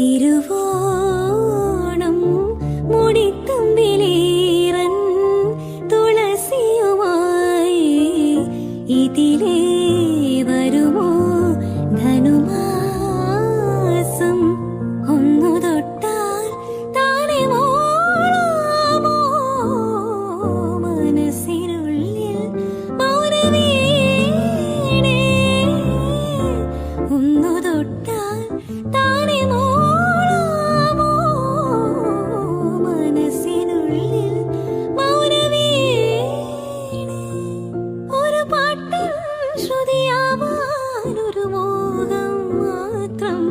തിരുവോണം മുടിത്തുമ്പിലേറൻ തുളസിയുമായി ഇതിലേ വരുമോ? ശ്രുതിയാവാനൊരു മോഹം മാത്രം